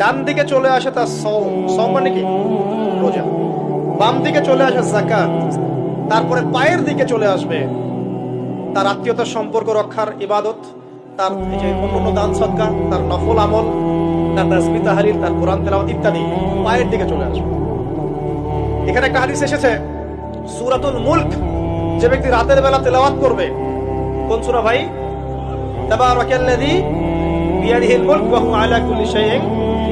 ডান দিকে চলে আসে তার সম সম মানে কি? রোজা। বাম দিকে চলে আসে জাকাত তারপরে পায়ের দিকে চলে আসবে তার আত্মীয়তার সম্পর্ক রক্ষার ইবাদত, তার যে অন্যান্য দান সৎকা তার নফল আমল, তার তাসবি তাহারিল তার কোরআন তেলাওয়াত ইত্যাদি পায়ের দিকে চলে আসবে। এখানে একটা হাদিস এসেছে, সুরাতুল মুল্ক। যে ব্যক্তি রাতের বেলা তেলাওয়াত করবে, কোন সুরা ভাই? তাবারাকাল্লাযী বিয়াদিহিল মুলক ওয়া হুয়া আলা কুল্লি শাইইন।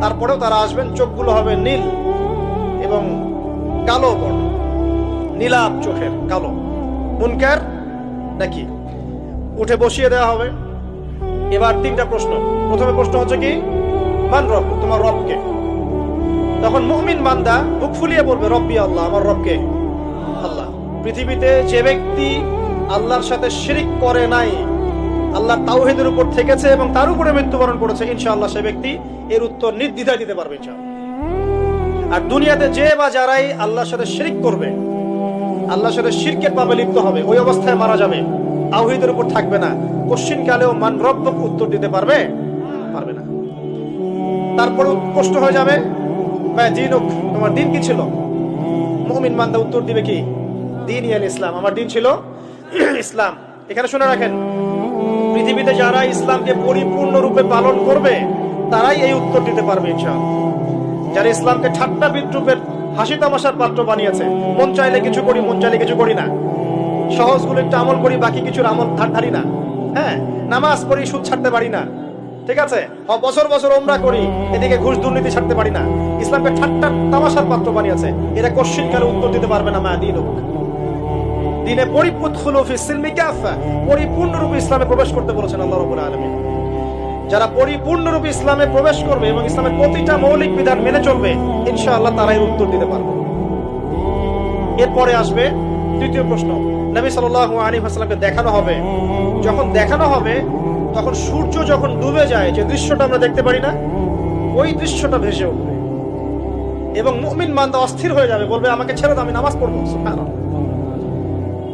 তারপরেও তারা আসবেন, চোখগুলো হবে নীল এবং কালো বর্ণ। নীলাপ চোখের, কালো। মুনকার নাকি? উঠে বসিয়ে দেওয়া হবে। এবার তিনটা প্রশ্ন। প্রথমে প্রশ্ন হচ্ছে কি? মান রব, তোমার রবকে। তখন মুমিন বান্দা বুক ফুলিয়ে বলবে, রব্বি আল্লাহ, আমার রবকে আল্লাহ। পৃথিবীতে যে ব্যক্তি আল্লাহর সাথে শিরিক করে নাই আল্লাহ তাওহিদের উপর থেকেছে এবং তার উপরে মৃত্যুবরণ করেছে, ইনশাআল্লাহ সে ব্যক্তি এর উত্তর নির্দ্বিধায় দিতে পারবে আর দুনিয়াতে যে বা যারাই আল্লাহর সাথে শিরিক করবে, আল্লাহর সাথে শিরকের পাবে লিপ্ত হবে, ওই অবস্থায় মারা যাবে, তাওহিদের উপর থাকবে না। কোশ্চিন কালেও মান রব্বক উত্তর দিতে পারবে? পারবে না। তারপর প্রশ্ন হয়ে যাবে দিন তোমার দিন কি ছিল? মুমিন মান্দা উত্তর দিবে কি? দিন ইয়াল ইসলাম। আমার দিন ছিল ইসলাম। এখানে শুনে রাখেন পৃথিবীতে যারা ইসলামকে পরিপূর্ণ রূপে পালন করবে, তারাই এই উত্তর দিতে পারবে, ইনশাআল্লাহ। যারা ইসলামকে ঠাট্টা বিদ্রুপের হাসি তামাশার পাত্র বানিয়েছে, মন চাইলে কিছু করি, মন চাইলে কিছু করি না। সহজগুলো একটু আমল করি, বাকি কিছুর আমল ধার ধারি না। হ্যাঁ নামাজ পড়ি, সুদ ছাড়তে পারি না। ঠিক আছে? বছর বছর ওমরা করি, এদিকে ঘুষ দুর্নীতি ছাড়তে পারি না। ইসলামকে ঠাট্টা তামাশার পাত্র বানিয়েছে, এরা কোশ্চিন কালে উত্তর দিতে পারবে না মা দিন পরিপূর্ণরূপে ইসলামে প্রবেশ করতে বলেছেন আল্লাহ রবুল আলমী যারা পরিপূর্ণরূপে ইসলামে প্রবেশ করবে এবং ইসলামের প্রতিটা মৌলিক বিধান মেনে চলবে, ইনশাআল্লাহ তারাই উত্তর দিতে পারবে। এরপরে আসবে তৃতীয় প্রশ্ন। নবী সাল আলী হাসলামকে দেখানো হবে। যখন দেখানো হবে, তখন সূর্য যখন ডুবে যায়, যে দৃশ্যটা আমরা দেখতে পারি না, ওই দৃশ্যটা ভেসে উঠবে। এবং মুমিন মান্দা অস্থির হয়ে যাবে, বলবে, আমাকে ছেড়ে দাও, আমি নামাজ পড়ব।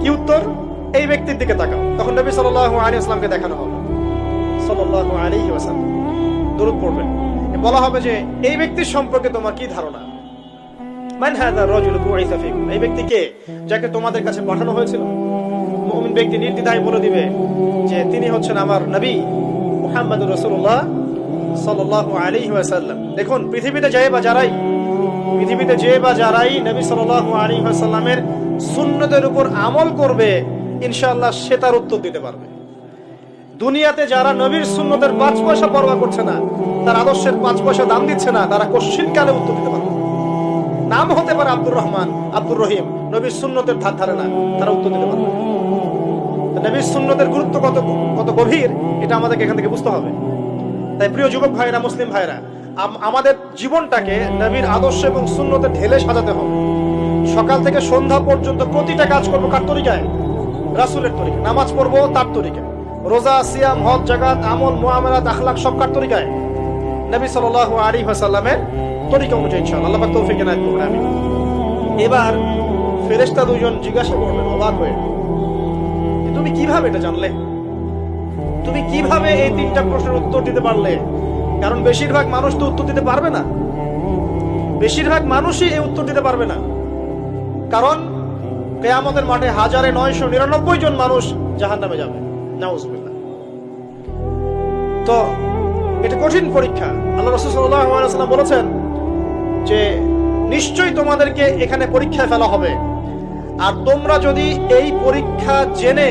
কি উত্তর? এই ব্যক্তির দিকে তাকাও। তখন নবী সাল্লাল্লাহু আলাইহি আসলামকে দেখানো হবে। ওয়াসাল্লাম। দরুদ পড়বেন। বলা হবে যে, এই ব্যক্তির সম্পর্কে তোমার কি ধারণা? যাকে তোমাদের কাছে পাঠানো হয়েছিল। ব্যক্তি বলে দিবে যে, তিনি হচ্ছেন আমার নবী দেখুন, পৃথিবীতে যায় বা যারাই পৃথিবীতে যে বা যারাই নবী সাল্লাল্লাহু আলাইহি ওয়াসাল্লামের সুন্নতের উপর আমল করবে, ইনশাআল্লাহ সে তার উত্তর দিতে পারবে। দুনিয়াতে যারা নবীর সুন্নতের পাঁচ পয়সা পরোয়া করছে না, তার আদর্শের পাঁচ পয়সা দাম দিচ্ছে না, তারা কোশ্চিন কালে উত্তর দিতে পারবে। নাম হতে পারে আব্দুর রহমান, আব্দুর রহিম। নবীর সুন্নতের ধার ধারে না, তারা উত্তর দিতে পারবে নবীর সুন্নতের গুরুত্ব কত কত গভীর, এটা আমাদেরকে এখান থেকে বুঝতে হবে। তাই প্রিয় যুবক ভাইরা মুসলিম ভাইরা আমাদের জীবনটাকে নবীর আদর্শ এবং শূন্যতে ঢেলে সাজাতে হবে। সকাল থেকে সন্ধ্যা পর্যন্ত প্রতিটা কাজ করব কার তরিকায়? রাসুলের তরিকা নামাজ পড়ব তার তরিকায়। রোজা, সিয়াম, হজ জাগাত আমল মোয়ামেলাত আখলাক সব কার তরিকায়? নবী সাল্লাল্লাহু আলাইহি ওয়াসাল্লামের তরিকা অনুযায়ী ইনশাআল্লাহ। আল্লাহ তৌফিক আমিন। এবার ফেরেশতা দুজন জিজ্ঞাসা করলেন, অবাক হয়ে, তুমি কীভাবে এটা জানলে? তুমি কীভাবে এই তিনটা প্রশ্নের উত্তর দিতে পারলে? কারণ বেশিরভাগ মানুষ তো উত্তর দিতে পারবে না। বেশিরভাগ মানুষই এই উত্তর দিতে পারবে না। কারণ কেয়ামতের মাঠে হাজারে নয়শো নিরানব্বই জন মানুষ জাহান নামে যাবে তো এটা কঠিন পরীক্ষা। আল্লাহ রসুল বলেছেন যে নিশ্চয়ই তোমাদেরকে এখানে পরীক্ষায় ফেলা হবে। আর তোমরা যদি এই পরীক্ষা জেনে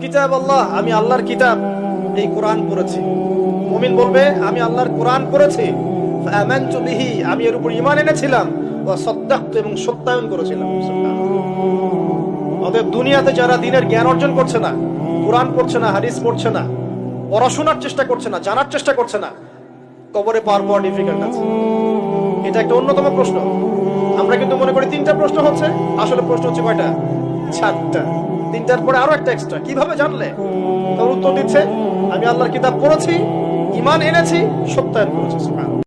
কিতাব আমি আল্লাহর কিতাব এই কোরআন পড়েছি। মুমিন বলবে, আমি আল্লাহর কোরআন পড়েছি। আমি এর উপর ঈমান এনেছিলাম। এবং সত্যায়ন করেছিলাম। অতএব দুনিয়াতে যারা দিনের জ্ঞান অর্জন করছে না, কোরআন পড়ছে না, হাদিস পড়ছে না, পড়াশোনার চেষ্টা করছে না, জানার চেষ্টা করছে না, কবরে পার পাওয়া ডিফিকাল্ট আছে। এটা একটা অন্যতম প্রশ্ন। আমরা কিন্তু মনে করি তিনটা প্রশ্ন হচ্ছে। আসলে প্রশ্ন হচ্ছে কয়টা? চারটা। তিনটার পরে আরও একটা এক্সট্রা কীভাবে জানলে তার উত্তর দিচ্ছে, আমি আল্লাহর কিতাব পড়েছি ইমান এনেছি, সত্যায়ন করেছি।